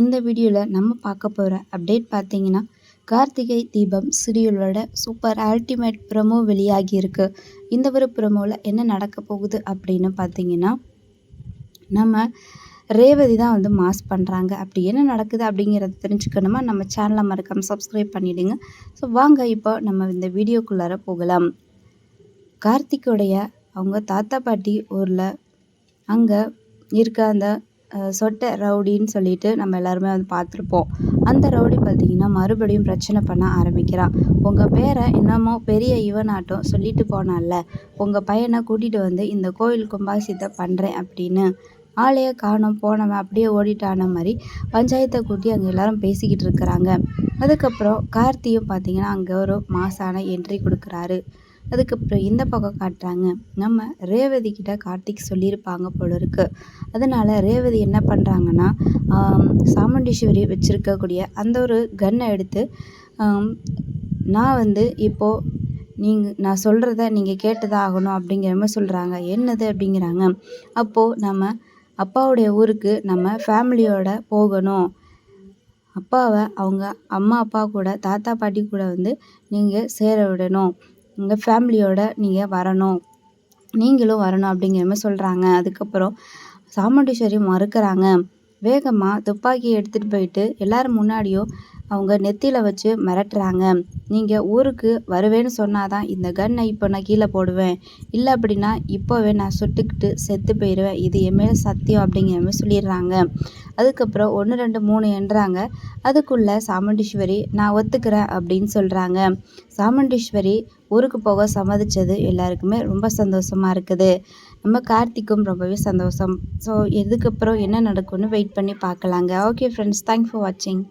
இந்த வீடியோவில் நம்ம பார்க்க போகிற அப்டேட் பார்த்தீங்கன்னா Karthigai Deepam சீரியலோட super ultimate promo வெளியாகி இருக்கு. இந்த ஒரு ப்ரமோவில் என்ன நடக்க போகுது அப்படின்னு பார்த்தீங்கன்னா நம்ம ரேவதி தான் வந்து மாஸ் பண்ணுறாங்க அப்படி என்ன நடக்குது அப்படிங்கிறத தெரிஞ்சுக்கணுமா? நம்ம சேனலை மறக்காமல் சப்ஸ்கிரைப் பண்ணிவிடுங்க ஸோ வாங்க இப்போ நம்ம இந்த வீடியோக்குள்ளார போகலாம். கார்த்திகோடைய அவங்க தாத்தா பாட்டி ஊரில் அங்கே இருக்க அந்த சொட்டை ரவுடின்னு சொல்லிட்டு நம்ம எல்லாருமே வந்து பார்த்துருப்போம். அந்த ரவுடி பார்த்தீங்கன்னா மறுபடியும் பிரச்சனை பண்ண ஆரம்பிக்கிறான் உங்கள் பேரை இன்னமும் பெரிய இவனாட்டம் சொல்லிட்டு போனால உங்கள் பையனை கூட்டிகிட்டு வந்து இந்த கோயில் கும்பாசித்தை பண்ணுறேன் அப்படின்னு. ஆளையே காணும் போனவன் அப்படியே ஓடிட்டான மாதிரி பஞ்சாயத்தை கூட்டி அங்கே எல்லாரும் பேசிக்கிட்டு இருக்கிறாங்க. அதுக்கப்புறம் கார்த்தியும் பார்த்தீங்கன்னா அங்கே ஒரு மாசான என்ட்ரி கொடுக்குறாரு. அதுக்கப்புறம் இந்த பக்கம் காட்டுறாங்க. நம்ம ரேவதி கிட்ட கார்த்திக் சொல்லியிருப்பாங்க போல இருக்கு. அதனால ரேவதி என்ன பண்ணுறாங்கன்னா சாமுண்டீஸ்வரி வச்சுருக்கக்கூடிய அந்த ஒரு கன்னை எடுத்து நான் வந்து இப்போது நீங்கள் நான் சொல்கிறத நீங்கள் கேட்டு தான் ஆகணும் அப்படிங்கிற மாதிரி சொல்கிறாங்க என்னது அப்படிங்கிறாங்க. அப்போது நம்ம அப்பாவுடைய ஊருக்கு நம்ம ஃபேமிலியோட போகணும். அப்பாவை அவங்க அம்மா அப்பா கூட தாத்தா பாட்டி கூட வந்து நீங்கள் சேர விடணும். உங்கள் ஃபேமிலியோட நீங்கள் வரணும். நீங்களும் வரணும் அப்படிங்கிற மாதிரி சொல்கிறாங்க அதுக்கப்புறம் சாமுண்டீஸ்வரி மறுக்கிறாங்க. வேகமாக துப்பாக்கி எடுத்துகிட்டு போயிட்டு எல்லோரும் முன்னாடியும் அவங்க நெத்தியில் வச்சு மிரட்டுறாங்க. நீங்கள் ஊருக்கு வருவேன்னு சொன்னால் தான் இந்த கன்னை இப்போ நான் கீழே போடுவேன். இல்லை அப்படின்னா இப்போவே நான் சுட்டுக்கிட்டு செத்து போயிடுவேன் இது என் மேலே சத்தியம் அப்படிங்கிற மாதிரி சொல்லிடுறாங்க. அதுக்கப்புறம் ஒன்று ரெண்டு மூணு என்றாங்க. அதுக்குள்ளே சாமுண்டீஸ்வரி நான் ஒத்துக்கிறேன் அப்படின்னு சொல்கிறாங்க சாமுண்டீஸ்வரி ஊருக்கு போக சம்மதிச்சது எல்லாருக்குமே ரொம்ப சந்தோஷமாக இருக்குது. நம்ம கார்த்திக்கும் ரொம்பவே சந்தோஷம். ஸோ இதுக்கப்புறம் என்ன நடக்கும்னு வெயிட் பண்ணி பார்க்கலாங்க. ஓகே ஃப்ரெண்ட்ஸ் தேங்க்ஸ் ஃபார் வாட்சிங்